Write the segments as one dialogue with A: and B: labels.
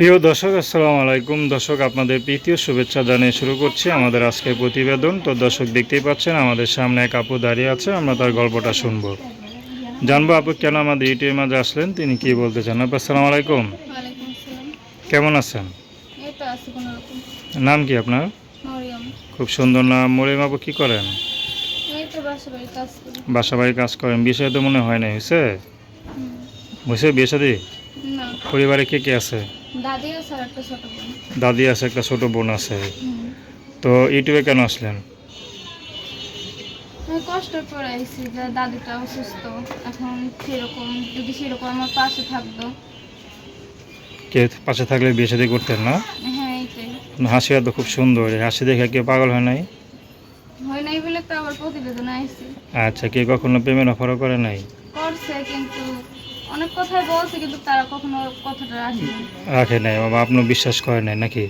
A: প্রিয় দর্শক আসসালামু আলাইকুম। দর্শক আপনাদের প্রীতীয় শুভেচ্ছা জানিয়ে শুরু করছি আমাদের আজকের প্রতিবেদন। তো দর্শক দেখতেই পাচ্ছেন আমাদের সামনে এক আপু দাঁড়িয়ে আছে আমরা তার গল্পটা শুনব। জানব আপু কেন আমাদের ইউটিউবের মাঝে আসলেন? তিনি কি বলতে চান? আপু আসসালামু আলাইকুম। কেমন আছেন? নাম কি আপনার? খুব সুন্দর নাম। মরিম আপু কি করেন?
B: বাসা বাড়ি কাজ
A: করেন। বিষয় তো মনে হয় না হয়েছে। হয়েছে বিয়ে পরিবারে কে কে আছে?
B: দাদি আছে একটা ছোট বোন।
A: দাদি আছে একটা ছোট বোন আছে। তো ইউটিউবে কেন আসলেন?
B: কষ্ট করে আইছি যে দাদিটা অসুস্থ এখন সেরকম যদি সেরকম আমার পাশে থাকতো।
A: কে পাশে থাকলে বিয়ে শাদী করতেন না?
B: হ্যাঁ এইটাই।
A: হাসি তো খুব সুন্দর। হাসি দেখে কেউ পাগল হয় নাই?
B: হয় নাই বলে তো আবার প্রতিবেদন আইছি।
A: আচ্ছা কে কখনো প্রেমের অফারও করে নাই?
B: করছে কিন্তু অনেক কথাই বলছে কিন্তু তারা কখনো কথাটা রাখেনি
A: রাখে নাই। বাবা আপনি বিশ্বাস করেন নাই নাকি?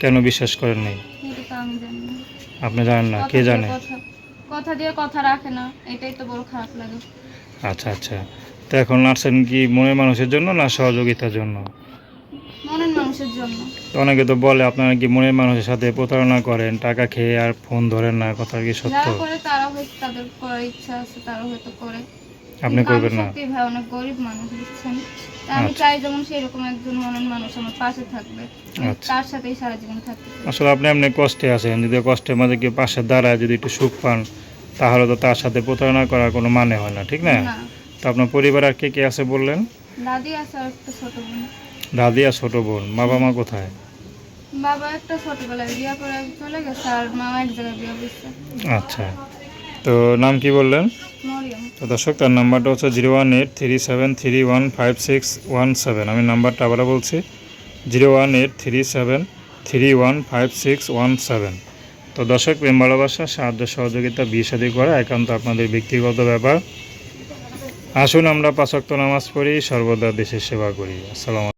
A: কেন বিশ্বাস করেন নাই? আপনি জানেন না কে জানে?
B: কথা- দিয়ে কথা রাখে না এটাই তো বড় খারাপ লাগে।
A: আচ্ছা আচ্ছা। তো এখন আসছেন কি মনের মানুষের জন্য না সহযোগিতার জন্য?
B: মনের মানুষের জন্য।
A: তো অনেকে তো বলে আপনারা কি মনের মানুষের সাথে প্রতারণা করেন টাকা খেয়ে আর ফোন ধরেন না কথা কি সত্য?
B: যারা করে তারা হয়তো তাদের করার ইচ্ছা আছে তারা হয়তো করে।
A: আপনি করবেন না।
B: সত্যি ভাই অনেক গরিব মানুষ বুঝছেন? আমি
A: আচ্ছা।
B: চাই যেমন সেরকম একজন মনের মানুষ আমার পাশে থাকবে।
A: আচ্ছা।
B: তার সাথেই সারা জীবন থাকতে
A: আসলে আপনি এমনি কষ্টে আছেন যদি কষ্টের মাঝে কেউ পাশে দাঁড়ায় যদি একটু সুখ পান তাহলে তো তার সাথে প্রতারণা করার কোনো মানে হয় না ঠিক না। তো আপনার পরিবার আর কে কে আছে বললেন?
B: দাদি আছে আর একটা ছোট বোন।
A: দাদি আর ছোট বোন বাবা মা কোথায়?
B: বাবা একটা ছোটবেলায় বিয়ে করে চলে গেছে আর মা এক জায়গায় বিয়ে করছে।
A: আচ্ছা। তো নাম কি বললেন? তো দর্শক, তার নাম্বারটা হচ্ছে zero one eight three seven three one five six one seven. আমি নাম্বারটা আবারও বলছি, zero one eight three seven three one five six one seven. তো দর্শক, প্রেম ভালোবাসা, সাহায্য, সহযোগিতা, বিয়ে সাদী করা একান্ত আপনাদের ব্যক্তিগত ব্যাপার। আসুন আমরা পাঁচক্ত নামাজ পড়ি, সর্বদা দেশের সেবা করি। আসসালাম